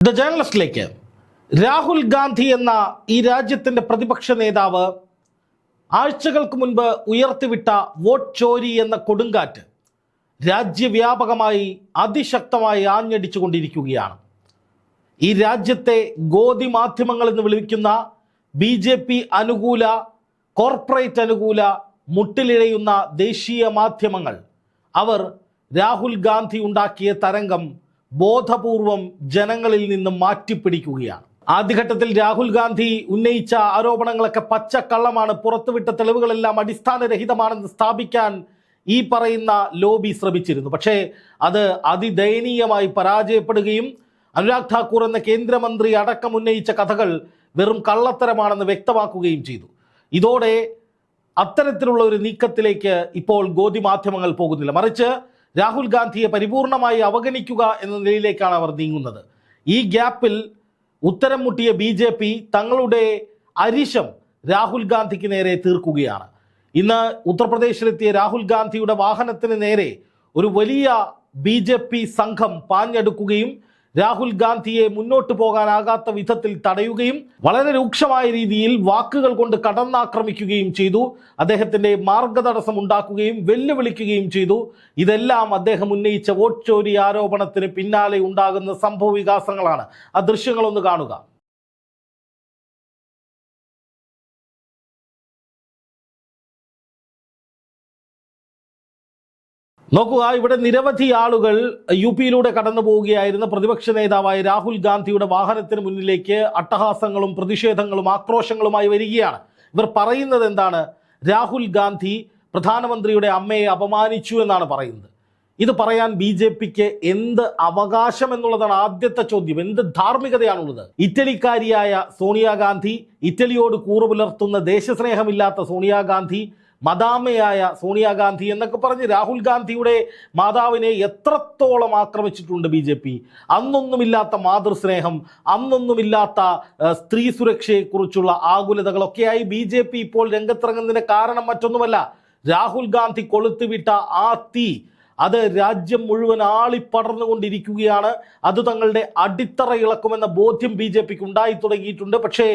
The ജേർണലിസ്റ്റിലേക്ക് Rahul Gandhi എന്ന ഈ രാജ്യത്തിന്റെ പ്രതിപക്ഷ നേതാവ് ആഴ്ചകൾക്ക് മുൻപ് ഉയർത്തിവിട്ട വോട്ട് ചോരി എന്ന കൊടുങ്കാറ്റ് രാജ്യവ്യാപകമായി അതിശക്തമായി ആഞ്ഞടിച്ചുകൊണ്ടിരിക്കുകയാണ്. ഈ രാജ്യത്തെ ഗോതി മാധ്യമങ്ങൾ എന്ന് വിളിക്കുന്ന ബി ജെ പി അനുകൂല കോർപ്പറേറ്റ് അനുകൂല മുട്ടിലിഴയുന്ന ദേശീയ മാധ്യമങ്ങൾ അവർ രാഹുൽ ഗാന്ധി ഉണ്ടാക്കിയ തരംഗം ബോധപൂർവം ജനങ്ങളിൽ നിന്ന് മാറ്റിപ്പിടിക്കുകയാണ്. ആദ്യഘട്ടത്തിൽ രാഹുൽ ഗാന്ധി ഉന്നയിച്ച ആരോപണങ്ങളൊക്കെ പച്ചക്കള്ളമാണ് പുറത്തുവിട്ട തെളിവുകളെല്ലാം അടിസ്ഥാനരഹിതമാണെന്ന് സ്ഥാപിക്കാൻ ഈ പറയുന്ന ലോബി ശ്രമിച്ചിരുന്നു. പക്ഷേ അത് അതിദയനീയമായി പരാജയപ്പെടുകയും അനുരാഗ് ഠാക്കൂർ എന്ന കേന്ദ്രമന്ത്രി അടക്കം ഉന്നയിച്ച കഥകൾ വെറും കള്ളത്തരമാണെന്ന് വ്യക്തമാക്കുകയും ചെയ്തു. ഇതോടെ അത്തരത്തിലുള്ള ഒരു നീക്കത്തിലേക്ക് ഇപ്പോൾ ഗോതി മാധ്യമങ്ങൾ പോകുന്നില്ല. മറിച്ച് രാഹുൽ ഗാന്ധിയെ പരിപൂർണമായി അവഗണിക്കുക എന്ന നിലയിലേക്കാണ് അവർ നീങ്ങുന്നത്. ഈ ഗ്യാപ്പിൽ ഉത്തരം മുട്ടിയ ബി ജെ പി തങ്ങളുടെ അരിശം രാഹുൽ ഗാന്ധിക്ക് നേരെ തീർക്കുകയാണ്. ഇന്ന് ഉത്തർപ്രദേശിലെത്തിയ രാഹുൽ ഗാന്ധിയുടെ വാഹനത്തിന് നേരെ ഒരു വലിയ ബി സംഘം പാഞ്ഞെടുക്കുകയും രാഹുൽ ഗാന്ധിയെ മുന്നോട്ട് പോകാനാകാത്ത വിധത്തിൽ തടയുകയും വളരെ രൂക്ഷമായ രീതിയിൽ വാക്കുകൾ കൊണ്ട് കടന്നാക്രമിക്കുകയും ചെയ്തു. അദ്ദേഹത്തിന്റെ മാർഗതടസ്സം ഉണ്ടാക്കുകയും വെല്ലുവിളിക്കുകയും ചെയ്തു. ഇതെല്ലാം അദ്ദേഹം ഉന്നയിച്ച വോട്ട് ചോരി ആരോപണത്തിന് പിന്നാലെ ഉണ്ടാകുന്ന സംഭവ വികാസങ്ങളാണ് ആ ദൃശ്യങ്ങളൊന്ന് കാണുക. നോക്കുക ഇവിടെ നിരവധി ആളുകൾ യു പിയിലൂടെ കടന്നു പോവുകയായിരുന്ന പ്രതിപക്ഷ നേതാവായ രാഹുൽ ഗാന്ധിയുടെ വാഹനത്തിന് മുന്നിലേക്ക് അട്ടഹാസങ്ങളും പ്രതിഷേധങ്ങളും ആക്രോശങ്ങളുമായി വരികയാണ്. ഇവർ പറയുന്നത് എന്താണ്? രാഹുൽ ഗാന്ധി പ്രധാനമന്ത്രിയുടെ അമ്മയെ അപമാനിച്ചു എന്നാണ് പറയുന്നത്. ഇത് പറയാൻ ബി ജെ പിക്ക് എന്ത് അവകാശം എന്നുള്ളതാണ് ആദ്യത്തെ ചോദ്യം. എന്ത് ധാർമ്മികതയാണുള്ളത്? ഇറ്റലിക്കാരിയായ സോണിയാഗാന്ധി ഇറ്റലിയോട് കൂറു പുലർത്തുന്ന ദേശസ്നേഹമില്ലാത്ത സോണിയാഗാന്ധി മദാമയായ സോണിയാഗാന്ധി എന്നൊക്കെ പറഞ്ഞ് രാഹുൽ ഗാന്ധിയുടെ മാതാവിനെ എത്രത്തോളം ആക്രമിച്ചിട്ടുണ്ട് ബി ജെ പി. അന്നൊന്നുമില്ലാത്ത മാതൃസ്നേഹം അന്നൊന്നുമില്ലാത്ത സ്ത്രീ സുരക്ഷയെക്കുറിച്ചുള്ള ആകുലതകളൊക്കെയായി ബി ജെ പി ഇപ്പോൾ രംഗത്തിറങ്ങുന്നതിന് കാരണം മറ്റൊന്നുമല്ല. രാഹുൽ ഗാന്ധി കൊളുത്തുവിട്ട ആ തീ അത് രാജ്യം മുഴുവൻ ആളിപ്പടർന്നുകൊണ്ടിരിക്കുകയാണ്. അത് തങ്ങളുടെ അടിത്തറ ഇളക്കുമെന്ന ബോധ്യം ബി ജെ പിക്ക് ഉണ്ടായി തുടങ്ങിയിട്ടുണ്ട്. പക്ഷേ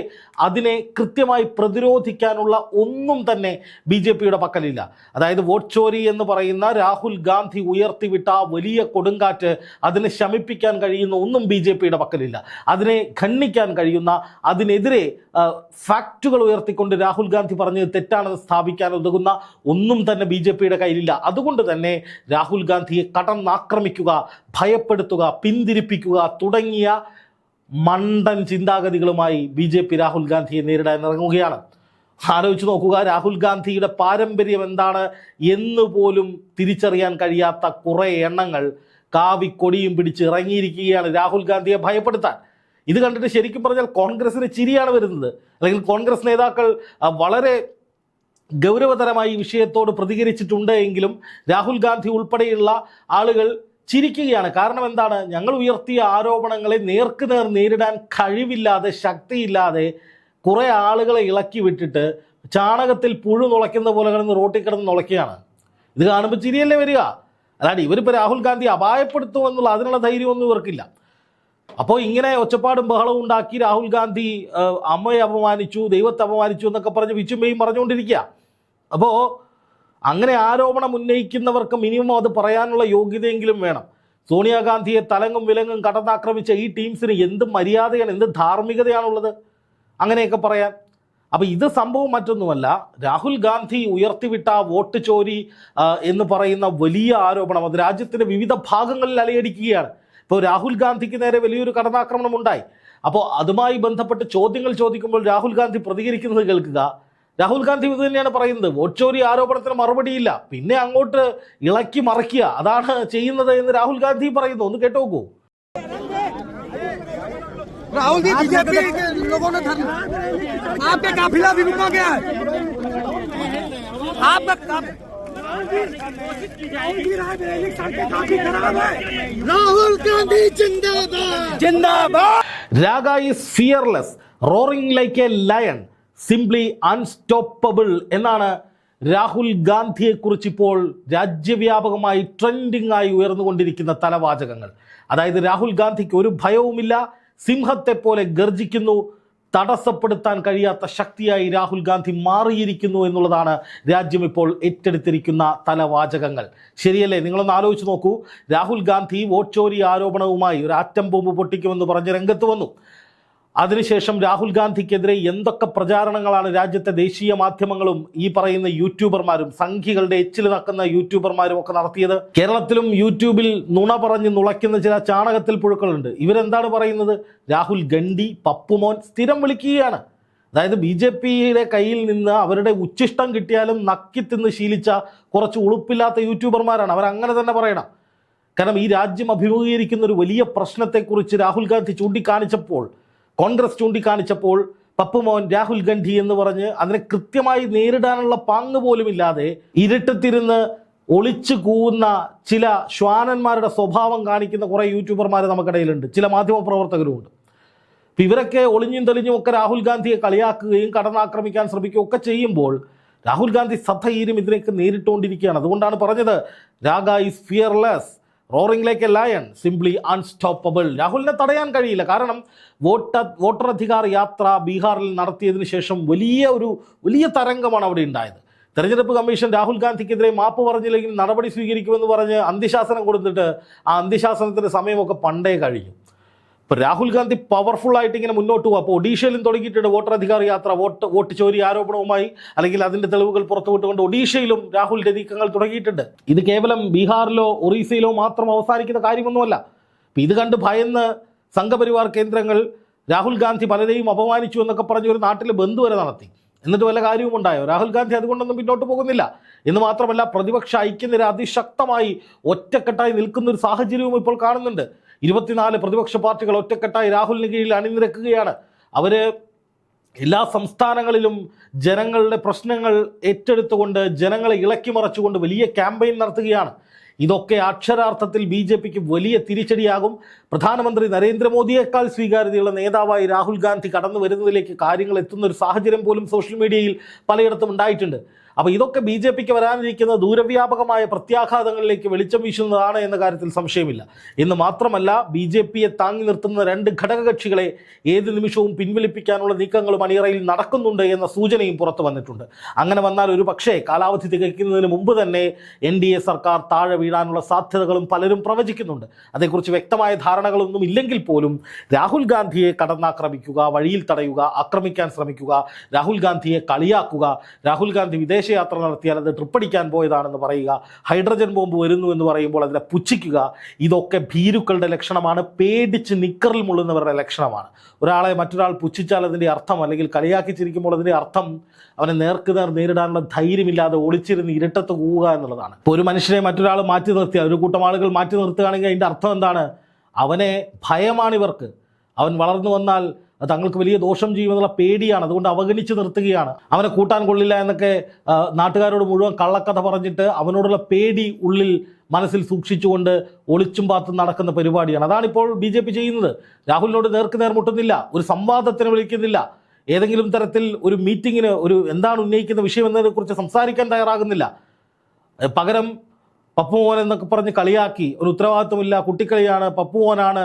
അതിനെ കൃത്യമായി പ്രതിരോധിക്കാനുള്ള ഒന്നും തന്നെ ബി ജെ പിയുടെ പക്കലില്ല. അതായത് വോട്ട് ചോരി എന്ന് പറയുന്ന രാഹുൽ ഗാന്ധി ഉയർത്തിവിട്ട വലിയ കൊടുങ്കാറ്റ് അതിനെ ശമിപ്പിക്കാൻ കഴിയുന്ന ഒന്നും ബി ജെ പിയുടെ പക്കലില്ല. അതിനെ ഖണ്ഡിക്കാൻ കഴിയുന്ന അതിനെതിരെ ഫാക്റ്റുകൾ ഉയർത്തിക്കൊണ്ട് രാഹുൽ ഗാന്ധി പറഞ്ഞത് തെറ്റാണെന്ന് സ്ഥാപിക്കാൻ ഉതകുന്ന ഒന്നും തന്നെ ബി ജെ പിയുടെ കയ്യിലില്ല. അതുകൊണ്ട് തന്നെ രാഹുൽ ഗാന്ധിയെ കടന്നാക്രമിക്കുക ഭയപ്പെടുത്തുക പിന്തിരിപ്പിക്കുക തുടങ്ങിയ മണ്ടൻ ചിന്താഗതികളുമായി ബി ജെ പി രാഹുൽ ഗാന്ധിയെ നേരിടാൻ ഇറങ്ങുകയാണ്. ആലോചിച്ച് നോക്കുക രാഹുൽ ഗാന്ധിയുടെ പാരമ്പര്യം എന്താണ് എന്ന് പോലും തിരിച്ചറിയാൻ കഴിയാത്ത കുറേ എണ്ണങ്ങൾ കാവി കൊടിയും പിടിച്ച് ഇറങ്ങിയിരിക്കുകയാണ് രാഹുൽ ഗാന്ധിയെ ഭയപ്പെടുത്താൻ. ഇത് കണ്ടിട്ട് ശരിക്കും പറഞ്ഞാൽ കോൺഗ്രസിന് ചിരിയാണ് വരുന്നത്. അല്ലെങ്കിൽ കോൺഗ്രസ് നേതാക്കൾ വളരെ ഗൗരവതരമായി വിഷയത്തോട് പ്രതികരിച്ചിട്ടുണ്ട് എങ്കിലും രാഹുൽ ഗാന്ധി ഉൾപ്പെടെയുള്ള ആളുകൾ ചിരിക്കുകയാണ്. കാരണം എന്താണ്? ഞങ്ങൾ ഉയർത്തിയ ആരോപണങ്ങളെ നേർക്കുനേർ നേരിടാൻ കഴിവില്ലാതെ ശക്തിയില്ലാതെ കുറേ ആളുകളെ ഇളക്കി വിട്ടിട്ട് ചാണകത്തിൽ പുഴു നുളയ്ക്കുന്ന പോലെ കിടന്ന് റോട്ടിൽ കിടന്ന് നുളയ്ക്കുകയാണ്. ഇത് കാണുമ്പോൾ ചിരിയല്ലേ വരിക? അല്ലാണ്ട് ഇവരിപ്പോൾ രാഹുൽ ഗാന്ധി അപായപ്പെടുത്തുമെന്നുള്ള അതിനുള്ള ധൈര്യമൊന്നും ഇവർക്കില്ല. അപ്പോൾ ഇങ്ങനെ ഒച്ചപ്പാടും ബഹളവും ഉണ്ടാക്കി രാഹുൽ ഗാന്ധി അമ്മയെ അപമാനിച്ചു ദൈവത്തെ അപമാനിച്ചു എന്നൊക്കെ പറഞ്ഞ് വിച്ചുമ്പയും പറഞ്ഞുകൊണ്ടിരിക്കുക അപ്പോൾ അങ്ങനെ ആരോപണം ഉന്നയിക്കുന്നവർക്ക് മിനിമം അത് പറയാനുള്ള യോഗ്യതയെങ്കിലും വേണം. സോണിയാഗാന്ധിയെ തലങ്ങും വിലങ്ങും കടന്നാക്രമിച്ച ഈ ടീംസിന് എന്ത് മര്യാദയാണ് എന്ത് ധാർമ്മികതയാണുള്ളത്? അങ്ങനെയൊക്കെ പറയാൻ. അപ്പോൾ ഇത് സംഭവം മറ്റൊന്നുമല്ല. രാഹുൽ ഗാന്ധി ഉയർത്തിവിട്ട വോട്ട് ചോരി എന്ന് പറയുന്ന വലിയ ആരോപണം. അത് രാജ്യത്തിന്റെ വിവിധ ഭാഗങ്ങളിൽ അലയടിക്കുകയാണ്. ഇപ്പോൾ രാഹുൽ ഗാന്ധിക്ക് നേരെ വലിയൊരു കടന്നാക്രമണം ഉണ്ടായി. അപ്പോൾ അതുമായി ബന്ധപ്പെട്ട് ചോദ്യങ്ങൾ ചോദിക്കുമ്പോൾ രാഹുൽ ഗാന്ധി പ്രതികരിക്കുന്നത് കേൾക്കുക. രാഹുൽ ഗാന്ധി ഇത് തന്നെയാണ് പറയുന്നത് വോട്ട് ചോരി ആരോപണത്തിന് മറുപടിയില്ല പിന്നെ അങ്ങോട്ട് ഇളക്കി മറിക്കുക അതാണ് ചെയ്യുന്നത് എന്ന് രാഹുൽ ഗാന്ധി പറയുന്നു ഒന്ന് കേട്ടു നോക്കൂ राहुल जी बीजेपी के लोगों ने धरना आपका काफिला भी रुका गया है आपका काफ- काफी खराब है राहुल गांधी जिंदाबाद जिंदाबाद RaGa is fearless roaring like a lion simply unstoppable എന്നാണ് രാഹുൽ ഗാന്ധിയെക്കുറിച്ച് ഇപ്പോൾ രാജ്യവ്യാപകമായി ട്രെൻഡിംഗ് ആയി ഉയർന്നുകൊണ്ടിരിക്കുന്ന തലവാചകങ്ങൾ. അതായത് രാഹുൽ ഗാന്ധിക്ക് ഒരു ഭയവുമില്ല സിംഹത്തെ പോലെ ഗർജിക്കുന്നു തടസ്സപ്പെടുത്താൻ കഴിയാത്ത ശക്തിയായി രാഹുൽ ഗാന്ധി മാറിയിരിക്കുന്നു എന്നുള്ളതാണ് രാജ്യം ഇപ്പോൾ ഏറ്റെടുത്തിരിക്കുന്ന തലവാചകങ്ങൾ. ശരിയല്ലേ? നിങ്ങളൊന്ന് ആലോചിച്ച് നോക്കൂ. രാഹുൽ ഗാന്ധി വോട്ട് ചോരി ആരോപണവുമായി ഒരു ആറ്റം ബോംബ് പൊട്ടിക്കുമെന്ന് പറഞ്ഞ് രംഗത്ത് വന്നു. അതിനുശേഷം രാഹുൽ ഗാന്ധിക്കെതിരെ എന്തൊക്കെ പ്രചാരണങ്ങളാണ് രാജ്യത്തെ ദേശീയ മാധ്യമങ്ങളും ഈ പറയുന്ന യൂട്യൂബർമാരും സംഖ്യകളുടെ എച്ചിൽ നടക്കുന്ന യൂട്യൂബർമാരും ഒക്കെ നടത്തിയത്? കേരളത്തിലും യൂട്യൂബിൽ നുണ പറഞ്ഞ് നുളയ്ക്കുന്ന ചില ചാണകത്തിൽ പുഴുക്കളുണ്ട്. ഇവരെന്താണ് പറയുന്നത്? രാഹുൽ ഗണ്ഡി പപ്പുമോൻ സ്ഥിരം വിളിക്കുകയാണ്. അതായത് ബി ജെ പിയുടെ കയ്യിൽ നിന്ന് അവരുടെ ഉച്ചിഷ്ടം കിട്ടിയാലും നക്കി തിന്ന് ശീലിച്ച കുറച്ച് ഉളുപ്പില്ലാത്ത യൂട്യൂബർമാരാണ്. അവരങ്ങനെ തന്നെ പറയണം. കാരണം ഈ രാജ്യം അഭിമുഖീകരിക്കുന്ന ഒരു വലിയ പ്രശ്നത്തെക്കുറിച്ച് രാഹുൽ ഗാന്ധി ചൂണ്ടിക്കാണിച്ചപ്പോൾ കോൺഗ്രസ് ചൂണ്ടിക്കാണിച്ചപ്പോൾ പപ്പുമോൻ രാഹുൽ ഗാന്ധി എന്ന് പറഞ്ഞ് അതിനെ കൃത്യമായി നേരിടാനുള്ള പാങ്ങ് പോലുമില്ലാതെ ഇരുട്ടത്തിരുന്ന് ഒളിച്ചു കൂവുന്ന ചില ശ്വാനന്മാരുടെ സ്വഭാവം കാണിക്കുന്ന കുറേ യൂട്യൂബർമാർ നമുക്കിടയിലുണ്ട്. ചില മാധ്യമപ്രവർത്തകരുമുണ്ട് അപ്പം ഇവരൊക്കെ ഒളിഞ്ഞും തെളിഞ്ഞും ഒക്കെ രാഹുൽ ഗാന്ധിയെ കളിയാക്കുകയും കടന്നാക്രമിക്കാൻ ശ്രമിക്കുകയും ഒക്കെ ചെയ്യുമ്പോൾ രാഹുൽ ഗാന്ധി സധൈര്യം ഇതിനൊക്കെ നേരിട്ടുകൊണ്ടിരിക്കുകയാണ്. അതുകൊണ്ടാണ് പറഞ്ഞത് RaGa is fearless roaring like a lion simply unstoppable രാഹുലിനെ തടയാൻ കഴിയില്ല. കാരണം വോട്ട വോട്ടർ അധികാർ യാത്ര ബീഹാറിൽ നടത്തിയതിന് ശേഷം വലിയ ഒരു വലിയ തരംഗമാണ് അവിടെ ഉണ്ടായത്. തെരഞ്ഞെടുപ്പ് കമ്മീഷൻ രാഹുൽ ഗാന്ധിക്കെതിരെ മാപ്പ് പറഞ്ഞില്ലെങ്കിൽ നടപടി സ്വീകരിക്കുമെന്ന് പറഞ്ഞ് അന്ത്യശാസനം കൊടുത്തിട്ട് ആ അന്ത്യശാസനത്തിന്റെ സമയമൊക്കെ പണ്ടേ കഴിഞ്ഞു. ഇപ്പോൾ രാഹുൽ ഗാന്ധി പവർഫുൾ ആയിട്ട് ഇങ്ങനെ മുന്നോട്ട് പോകും അപ്പോൾ ഒഡീഷയിലും തുടങ്ങിയിട്ടുണ്ട് വോട്ടർ അധികാർ യാത്ര. വോട്ട് വോട്ട് ചോരി ആരോപണവുമായി അല്ലെങ്കിൽ അതിന്റെ തെളിവുകൾ പുറത്തുവിട്ടുകൊണ്ട് ഒഡീഷയിലും രാഹുലിന്റെ നീക്കങ്ങൾ തുടങ്ങിയിട്ടുണ്ട്. ഇത് കേവലം ബീഹാറിലോ ഒറീസയിലോ മാത്രം അവസാനിക്കുന്ന കാര്യമൊന്നുമല്ല. ഇത് കണ്ട് ഭയന്ന് സംഘപരിവാർ കേന്ദ്രങ്ങൾ രാഹുൽ ഗാന്ധി പലരെയും അപമാനിച്ചു എന്നൊക്കെ പറഞ്ഞ് ഒരു നാട്ടിൽ ബന്ധു വരെ നടത്തി. എന്നിട്ട് വല്ല കാര്യവും ഉണ്ടായോ? രാഹുൽ ഗാന്ധി അതുകൊണ്ടൊന്നും പിന്നോട്ട് പോകുന്നില്ല. എന്ന് മാത്രമല്ല പ്രതിപക്ഷ ഐക്യനിര അതിശക്തമായി ഒറ്റക്കെട്ടായി നിൽക്കുന്ന ഒരു സാഹചര്യവും ഇപ്പോൾ കാണുന്നുണ്ട്. ഇരുപത്തിനാല് പ്രതിപക്ഷ പാർട്ടികൾ ഒറ്റക്കെട്ടായി രാഹുലിന് കീഴിൽ അണിനിരക്കുകയാണ്. അവർ എല്ലാ സംസ്ഥാനങ്ങളിലും ജനങ്ങളുടെ പ്രശ്നങ്ങൾ ഏറ്റെടുത്തുകൊണ്ട് ജനങ്ങളെ ഇളക്കി മറച്ചുകൊണ്ട് വലിയ ക്യാമ്പയിൻ നടത്തുകയാണ്. ഇതൊക്കെ അക്ഷരാർത്ഥത്തിൽ ബി ജെ പിക്ക് വലിയ തിരിച്ചടിയാകും. പ്രധാനമന്ത്രി നരേന്ദ്രമോദിയേക്കാൾ സ്വീകാര്യതയുള്ള നേതാവായി രാഹുൽ ഗാന്ധി കടന്നു വരുന്നതിലേക്ക് കാര്യങ്ങൾ എത്തുന്ന ഒരു സാഹചര്യം പോലും സോഷ്യൽ മീഡിയയിൽ പലയിടത്തും ഉണ്ടായിട്ടുണ്ട്. അപ്പോൾ ഇതൊക്കെ ബി ജെ പിക്ക് വരാനിരിക്കുന്ന ദൂരവ്യാപകമായ പ്രത്യാഘാതങ്ങളിലേക്ക് വെളിച്ചം വീശുന്നതാണ് എന്ന കാര്യത്തിൽ സംശയമില്ല. എന്ന് മാത്രമല്ല ബി ജെ പിയെ താങ്ങി നിർത്തുന്ന രണ്ട് ഘടകകക്ഷികളെ ഏത് നിമിഷവും പിൻവലിപ്പിക്കാനുള്ള നീക്കങ്ങളും അണിയറയിൽ നടക്കുന്നുണ്ട് എന്ന സൂചനയും പുറത്തു വന്നിട്ടുണ്ട്. അങ്ങനെ വന്നാൽ ഒരു പക്ഷേ കാലാവധി തികയ്ക്കുന്നതിന് മുമ്പ് തന്നെ എൻ ഡി എ സർക്കാർ താഴെ വീഴാനുള്ള സാധ്യതകളും പലരും പ്രവചിക്കുന്നുണ്ട്. അതേക്കുറിച്ച് വ്യക്തമായ ധാരണകളൊന്നും ഇല്ലെങ്കിൽ പോലും രാഹുൽ ഗാന്ധിയെ കടന്നാക്രമിക്കുക വഴിയിൽ തടയുക ആക്രമിക്കാൻ ശ്രമിക്കുക രാഹുൽ ഗാന്ധിയെ കളിയാക്കുക രാഹുൽ ഗാന്ധി വിദേശയാത്ര നടത്തിയാൽ അത് ട്രിപ്പടിക്കാൻ പോയതാണെന്ന് പറയുക ഹൈഡ്രജൻ ബോംബ് വരുന്നു എന്ന് പറയുമ്പോൾ അതിനെ പുച്ഛിക്കുക ഇതൊക്കെ ഭീരുക്കളുടെ ലക്ഷണമാണ് പേടിച്ച് നിക്കറിൽ മുള്ളുന്നവരുടെ ലക്ഷണമാണ്. ഒരാളെ മറ്റൊരാൾ പുച്ഛിച്ചാൽ അതിന്റെ അർത്ഥം അല്ലെങ്കിൽ കളിയാക്കി ചിരിക്കുമ്പോൾ അതിന്റെ അർത്ഥം അവനെ നേർക്ക് നേർ നേരിടാനുള്ള ധൈര്യമില്ലാതെ ഒളിച്ചിരുന്ന് ഇരുട്ടത്ത് പോവുക എന്നുള്ളതാണ്. ഇപ്പോൾ ഒരു മനുഷ്യനെ മറ്റൊരാൾ മാറ്റി നിർത്തിയാൽ ഒരു കൂട്ടം ആളുകൾ മാറ്റി നിർത്തുകയാണെങ്കിൽ അതിന്റെ അർത്ഥം എന്താണ്? അവനെ ഭയമാണ് ഇവർക്ക്. അവൻ വളർന്നു വന്നാൽ അത് തങ്ങൾക്ക് വലിയ ദോഷം ചെയ്യുമെന്നുള്ള പേടിയാണ്. അതുകൊണ്ട് അവഗണിച്ച് നിർത്തുകയാണ്. അവനെ കൂട്ടാൻ കൊള്ളില്ല എന്നൊക്കെ നാട്ടുകാരോട് മുഴുവൻ കള്ളക്കഥ പറഞ്ഞിട്ട് അവനോടുള്ള പേടി ഉള്ളിൽ മനസ്സിൽ സൂക്ഷിച്ചുകൊണ്ട് ഒളിച്ചും പാത്തും നടക്കുന്ന പരിപാടിയാണ്. അതാണിപ്പോൾ ബി ജെ പി ചെയ്യുന്നത്. രാഹുലിനോട് നേർക്ക് നേർ മുട്ടുന്നില്ല ഒരു സംവാദത്തിന് വിളിക്കുന്നില്ല. ഏതെങ്കിലും തരത്തിൽ ഒരു മീറ്റിങ്ങിന് ഒരു എന്താണ് ഉന്നയിക്കുന്ന വിഷയം എന്നതിനെക്കുറിച്ച് സംസാരിക്കാൻ തയ്യാറാകുന്നില്ല. പകരം പപ്പുമോൻ എന്നൊക്കെ പറഞ്ഞ് കളിയാക്കി. ഒരു ഉത്തരവാദിത്വമില്ല. കുട്ടിക്കളിയാണ് പപ്പുമോനാണ്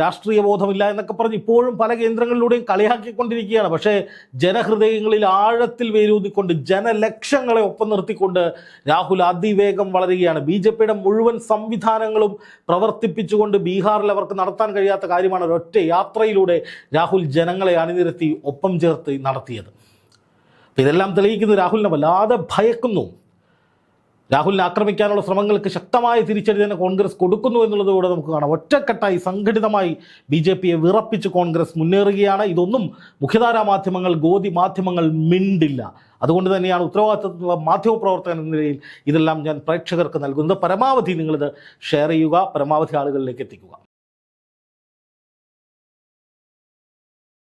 രാഷ്ട്രീയ ബോധമില്ല എന്നൊക്കെ പറഞ്ഞ് ഇപ്പോഴും പല കേന്ദ്രങ്ങളിലൂടെയും കളിയാക്കിക്കൊണ്ടിരിക്കുകയാണ്. പക്ഷേ ജനഹൃദയങ്ങളിൽ ആഴത്തിൽ വേരൂതിക്കൊണ്ട് ജനലക്ഷങ്ങളെ ഒപ്പം നിർത്തിക്കൊണ്ട് രാഹുൽ അതിവേഗം വളരുകയാണ്. ബി ജെ പിയുടെ മുഴുവൻ സംവിധാനങ്ങളും പ്രവർത്തിപ്പിച്ചുകൊണ്ട് ബീഹാറിൽ അവർക്ക് നടത്താൻ കഴിയാത്ത കാര്യമാണ് ഒരൊറ്റ യാത്രയിലൂടെ രാഹുൽ ജനങ്ങളെ അണിനിരത്തി ഒപ്പം ചേർത്ത് നടത്തിയത്. ഇതെല്ലാം തെളിയിക്കുന്നത് രാഹുലിനെ വല്ലാതെ ഭയക്കുന്നു. രാഹുലിനെ ആക്രമിക്കാനുള്ള ശ്രമങ്ങൾക്ക് ശക്തമായ തിരിച്ചടി തന്നെ കോൺഗ്രസ് കൊടുക്കുന്നു എന്നുള്ളതുകൂടെ നമുക്ക് കാണാം. ഒറ്റക്കെട്ടായി സംഘടിതമായി ബി ജെ പിയെ വിറപ്പിച്ച് കോൺഗ്രസ് മുന്നേറുകയാണ്. ഇതൊന്നും മുഖ്യധാരാ മാധ്യമങ്ങൾ ഗോതി മാധ്യമങ്ങൾ മിണ്ടില്ല. അതുകൊണ്ട് തന്നെയാണ് ഉത്തരവാദിത്തമുള്ള മാധ്യമപ്രവർത്തകൻ എന്ന നിലയിൽ ഇതെല്ലാം ഞാൻ പ്രേക്ഷകർക്ക് നൽകുന്നത്. പരമാവധി നിങ്ങളിത് ഷെയർ ചെയ്യുക പരമാവധി ആളുകളിലേക്ക് എത്തിക്കുക.